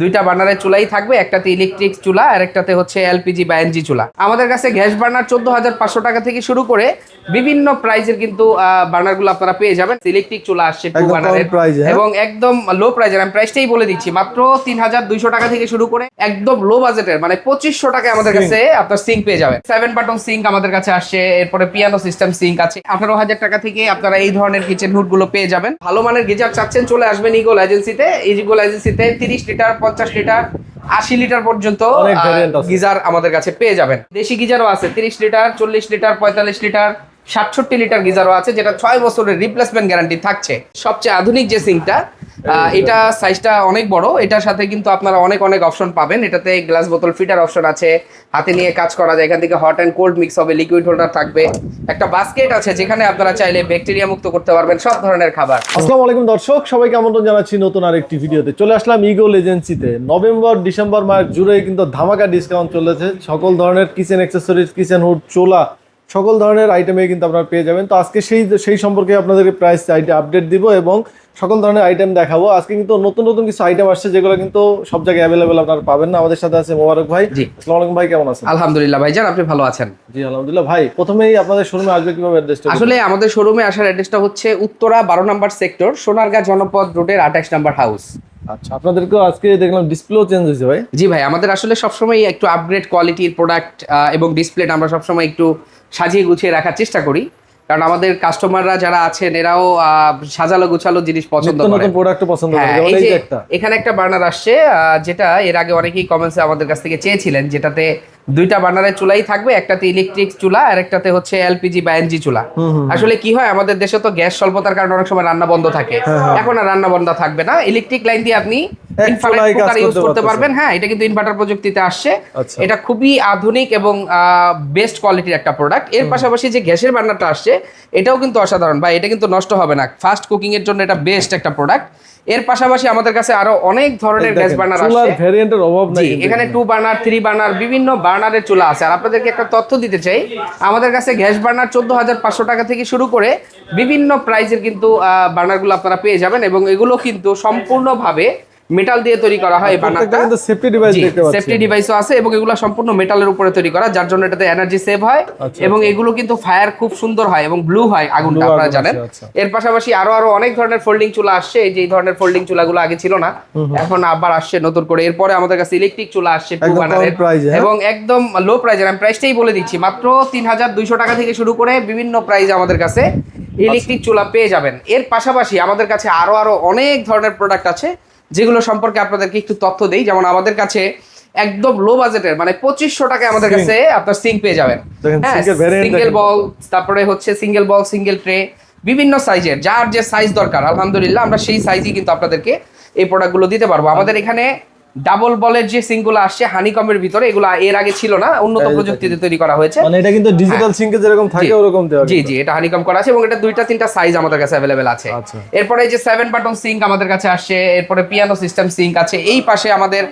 দুইটা বার্নারের চুলাই থাকবে একটাতে ইলেকট্রিক চুলা আর একটাতে হচ্ছে এলপিজি বা এনজি চুলা। আমাদের কাছে গ্যাস বার্নার চোদ্দ হাজার পাঁচশো টাকা থেকে শুরু করে বিভিন্ন প্রাইজের কিন্তু বার্নারগুলো আপনারা পেয়ে যাবেন। ইলেকট্রিক চুলা আসছে টু বার্নারের। হ্যাঁ? এবং একদম লো প্রাইজের আমি প্রাইসটাই বলে দিচ্ছি মাত্র তিন হাজার দুইশো টাকা থেকে শুরু করে একদম লো বাজেটের মানে পঁচিশশো টাকায় আমাদের কাছে আপনার সিঙ্ক পেয়ে যাবেন। সেভেন বাটন সিঙ্ক আমাদের কাছে আসছে এরপরে পিয়ানো সিস্টেম সিঙ্ক আছে। আঠারো হাজার টাকা থেকে আপনারা এই ধরনের কিচেন হুডগুলো পেয়ে যাবেন। ভালো মানের গিজার চাচ্ছেন চলে আসবেন ইগোল এজেন্সিতে ইগোল এজেন্সিতে তিরিশ লিটার পঞ্চাশ লিটার আশি লিটার পর্যন্ত। গিজার আমাদের কাছে পেয়ে যাবেন দেশি গিজারও আছে তিরিশ লিটার চল্লিশ লিটার পঁয়তাল্লিশ লিটার সাতষট্টি লিটার গিজারও আছে যেটা ছয় বছরের রিপ্লেসমেন্ট গ্যারান্টি থাকছে সবচেয়ে আধুনিক যে সিঙ্কটা এটা সাইজটা অনেক বড়। এটার সাথে কিন্তু আপনারা অনেক অনেক অপশন পাবেন। এটাতে গ্লাস বোতল ফিটার অপশন আছে। হাতে নিয়ে কাজ করা যায়। এখান থেকে হট অ্যান্ড কোল্ড মিক্স হবে লিকুইড হোল্ডার থাকবে। একটা বাস্কেট আছে, যেখানে আপনারা চাইলে ব্যাকটেরিয়া মুক্ত করতে পারবেন, সব ধরনের খাবার। আসসালামু আলাইকুম দর্শক, সবাইকে আমন্ত্রণ জানাচ্ছি নতুন আরেকটি ভিডিওতে। চলে আসলাম ইগোল এজেন্সিতে নভেম্বর ডিসেম্বর মাস জুড়ে কিন্তু ধামাকা ডিসকাউন্ট চলেছে। সকল ধরনের কিচেন অ্যাক্সেসরিজ কিচেন হুড চোলা সকল ধরনের আইটেমে কিন্তু আপনারা পেয়ে যাবেন। তো আজকে সেই সেই সম্পর্কে আপনাদেরকে প্রাইস আইটেম আপডেট দিব এবং সকল ধরনের আইটেম দেখাবো। আজকে কিন্তু নতুন নতুন কিছু আইটেম আসছে যেগুলো কিন্তু সব জায়গায় অ্যাভেলেবেল আপনারা পাবেন না। আমাদের সাথে আছে মোবারক ভাই। জি। আসসালামু আলাইকুম ভাই কেমন আছেন? আলহামদুলিল্লাহ ভাই ভাইজান আপনি ভালো আছেন? জি আলহামদুলিল্লাহ। ভাই প্রথমেই আপনাদের শোরুমে আসবে কীভাবে অ্যাড্রেসটা আসলে আমাদের শোরুমে আসার অ্যাড্রেসটা হচ্ছে উত্তরা বারো নম্বর সেক্টর সোনারগাঁ জনপদ রোডের আঠাশ নম্বর হাউস আচ্ছা আপনাদেরকে আজকে দেখলাম ডিসপ্লেও চেঞ্জ হয়েছে ভাই। জি ভাই আমাদের আসলে সবসময় একটু আপগ্রেড কোয়ালিটির প্রোডাক্ট এবং ডিসপ্লেটা আমরা সবসময় একটু সাজিয়ে গুছিয়ে রাখার চেষ্টা করি। কারণ আমাদের কাস্টমাররা যারা আছেন এরাও সাজালো গুছালো জিনিস পছন্দ করে। নতুন প্রোডাক্ট পছন্দ করে এখানে একটা বার্নার আসছে যেটা এর আগে অনেকেই কমেন্টসে আমাদের কাছ থেকে চেয়েছিলেন যেটাতে দুইটা বার্নারের চুলাই থাকবে একটাতে ইলেকট্রিক চুলা আর একটাতে হচ্ছে এলপিজি বা এনজি চুলা। আসলে কি হয় আমাদের দেশে তো গ্যাস স্বল্পতার কারণে অনেক সময় রান্না বন্ধ থাকে। এখন আর রান্না বন্ধ থাকবে না। ইলেকট্রিক লাইন দিয়ে আপনি ইউজ করতে পারবেন। হ্যাঁ এটা কিন্তু ইনভার্টার প্রযুক্তিতে আসছে। আচ্ছা। এটা খুবই আধুনিক এবং বেস্ট কোয়ালিটির একটা প্রোডাক্টের পাশাপাশি যে গ্যাসের বার্নারটা আসছে এটাও কিন্তু অসাধারণ। বা এটা কিন্তু নষ্ট হবে না। ফাস্ট কুকিং এর জন্য এটা বেস্ট একটা প্রোডাক্ট এর পাশাপাশি আমাদের কাছে আরও অনেক ধরনের গ্যাস বার্নার আছে ভ্যারিয়েন্টের অভাব নাই এখানে টু বার্নার থ্রি বার্নার বিভিন্ন বার্নারের চুলা আছে। আর আপনাদেরকে একটা তথ্য দিতে চাই আমাদের কাছে গ্যাস বার্নার চোদ্দ হাজার পাঁচশো টাকা থেকে শুরু করে বিভিন্ন প্রাইজের কিন্তু বার্নারগুলো আপনারা পেয়ে যাবেন এবং এগুলো কিন্তু সম্পূর্ণভাবে মেটাল দিয়ে তৈরি করা হয় এই প্রত্যেকটা কিন্তু সেফটি ডিভাইস দেখতে পাচ্ছি। সেফটি ডিভাইসও আছে এবং এগুলো সম্পূর্ণ মেটালের উপরে তৈরি করা যার জন্য এটাতে এনার্জি সেভ হয় আচ্ছা, এবং এগুলো কিন্তু ফায়ার খুব সুন্দর হয় এবং ব্লু হয় আগুনটা আপনারা জানেন। আচ্ছা। এর পাশাপাশি আরও আরও অনেক ধরনের ফোল্ডিং চুলা আসছে এই যে ধরনের ফোল্ডিং চুলাগুলো আগে ছিল না এখন আবার আসছে নতুন করে। এরপরে আমাদের কাছে ইলেকট্রিক চুলা আসছে হ্যাঁ? এবং একদম লো প্রাইজের আমি প্রাইসটাই বলে দিচ্ছি মাত্র তিন হাজার দুইশো টাকা থেকে শুরু করে বিভিন্ন প্রাইস আমাদের কাছে ইলেকট্রিক চুলা পেয়ে যাবেন। এর পাশাপাশি আমাদের কাছে আরও আরও অনেক ধরনের প্রোডাক্ট আছে। যেগুলো সম্পর্কে আপনাদেরকে একটু তথ্য দেই যেমন আমাদের কাছে একদম লো বাজেটের মানে পঁচিশশো টাকা আমাদের কাছে আপনার সিং পেয়ে যাবেন। হ্যাঁ সিঙ্গেল বল তারপরে হচ্ছে সিঙ্গেল বল সিঙ্গেল ট্রে বিভিন্ন সাইজের যার যে সাইজ দরকার আলহামদুলিল্লাহ আমরা সেই সাইজই কিন্তু আপনাদেরকে এই প্রোডাক্টগুলো দিতে পারব। আমাদের এখানে ডাবল বলের যে সিঙ্কগুলো আসছে হানিকমের ভিতরে এগুলো এর আগে ছিল না উন্নত প্রযুক্তিতে তৈরি করা হয়েছে। মানে এটা কিন্তু ডিজিটাল সিঙ্কে যেরকম থাকে ওরকম দেওয়া জি জি এটা হানিকম করা আছে এবং এটা দুইটা তিনটা সাইজ আমাদের কাছে অ্যাভেলেবেল আছে। আচ্ছা। এরপরে এই যে সেভেন বাটন সিঙ্ক আমাদের কাছে আসছে এরপরে পিয়ানো সিস্টেম সিঙ্ক আছে এই পাশে আমাদের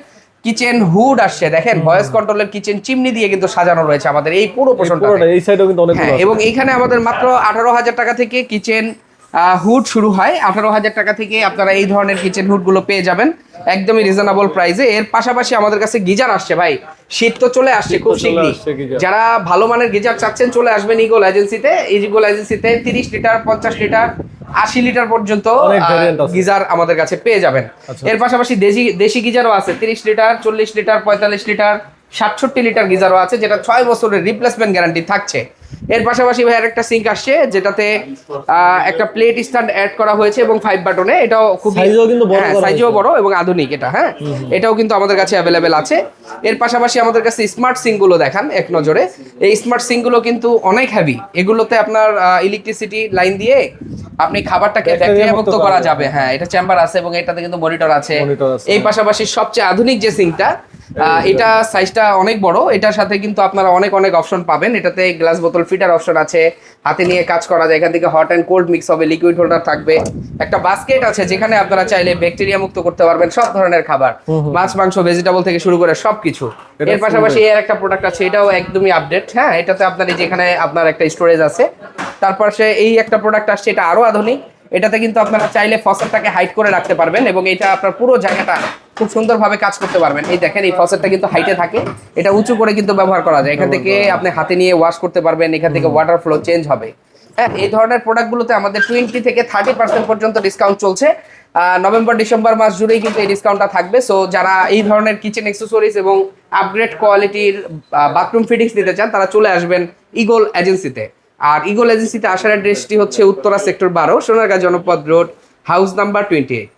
কিচেন হুড আসছে দেখেন ভয়েস কন্ট্রোলের কিচেন চিমনি দিয়ে কিন্তু সাজানো রয়েছে আমাদের এই পুরো পোর্শনটা এই সাইডেও কিন্তু অনেকগুলো হ্যাঁ এবং এইখানে আমাদের মাত্র আঠারো হাজার টাকা থেকে কিচেন হুড শুরু হয়। আঠারো হাজার টাকা থেকে আপনারা এই ধরনের কিচেন হুডগুলো পেয়ে যাবেন। একদমই রিজনেবল প্রাইসে এর পাশাপাশি আমাদের কাছে গিজার আসছে ভাই। শীত তো চলে আসছে খুব শীঘ্রই। যারা ভালো মানের গিজার চাচ্ছেন চলে আসবেন ইগোল এজেন্সিতে ইগোল এজেন্সিতে তিরিশ লিটার পঞ্চাশ লিটার আশি লিটার পর্যন্ত। গিজার আমাদের কাছে পেয়ে যাবেন। আচ্ছা। এর পাশাপাশি দেশি দেশি গিজারও আছে। তিরিশ লিটার চল্লিশ লিটার পঁয়তাল্লিশ লিটার সাতষট্টি লিটার গিজারও আছে যেটা ছয় বছরের রিপ্লেসমেন্ট গ্যারান্টি থাকছে। এর পাশাপাশি ভাই একটা সিঙ্ক আসছে যেটাতে একটা প্লেট স্ট্যান্ড অ্যাড করা হয়েছে এবং ফাইভ বাটনে এটাও খুব Size ও কিন্তু বড় সাইজও বড় এবং আধুনিক এটা হ্যাঁ? এটাও কিন্তু আমাদের কাছে অ্যাভেলেবেল আছে। এর পাশাপাশি আমাদের কাছে স্মার্ট সিঙ্কগুলো দেখান এক নজরে। এই স্মার্ট সিঙ্কগুলো কিন্তু অনেক হেভি এগুলোতে আপনার ইলেকট্রিসিটি লাইন দিয়ে আপনি খাবারটাকে ব্যাকটেরিয়া মুক্ত করা যাবে। হ্যাঁ এটা চেম্বার আছে এবং এটাতে কিন্তু মনিটর আছে। এই পাশাপাশি সবচেয়ে আধুনিক যে সিঙ্কটা এটা সাইজটা অনেক বড়। এটার সাথে কিন্তু আপনারা অনেক অনেক অপশন পাবেন। এটাতে গ্লাস বোতল ফিটার অপশন আছে। হাতে নিয়ে কাজ করা যায়। এখান থেকে হট অ্যান্ড কোল্ড মিক্স হবে লিকুইড হোল্ডার থাকবে। একটা বাস্কেট আছে যেখানে আপনারা চাইলে ব্যাকটেরিয়া মুক্ত করতে পারবেন সব ধরনের খাবার। মাছ মাংস ভেজিটেবল থেকে শুরু করে সবকিছু। এর পাশাপাশি এর একটা প্রোডাক্ট আছে এটাও একদমই আপডেট হ্যাঁ এটাতে আপনার যেখানে আপনার একটা স্টোরেজ আছে। তারপর সে এই একটা প্রোডাক্ট আসছে এটা আরও আধুনিক। এটাতে কিন্তু আপনারা চাইলে ফসলটাকে হাইট করে রাখতে পারবেন এবং এটা আপনার পুরো জায়গাটা খুব সুন্দরভাবে কাজ করতে পারবেন। এই দেখেন এই ফসেটটা কিন্তু হাইটে থাকে। এটা উঁচু করে কিন্তু ব্যবহার করা যায়। এখান থেকে আপনি হাতে নিয়ে ওয়াশ করতে পারবেন। এখান থেকে ওয়াটার ফ্লো চেঞ্জ হবে। হ্যাঁ এই ধরনের প্রোডাক্টগুলোতে আমাদের টোয়েন্টি থেকে থার্টি পার্সেন্ট পর্যন্ত ডিসকাউন্ট চলছে। নভেম্বর ডিসেম্বর মাস জুড়েই কিন্তু এই ডিসকাউন্টটা থাকবে। সো যারা এই ধরনের কিচেন অ্যাক্সেসরিজ এবং আপগ্রেড কোয়ালিটির বাথরুম ফিটিংস নিতে চান তারা চলে আসবেন ইগল এজেন্সিতে আর ইগল এজেন্সিতে আসার অ্যাড্রেসটি হচ্ছে উত্তরা সেক্টর বারো Sonargaon Janapath road house number twenty eight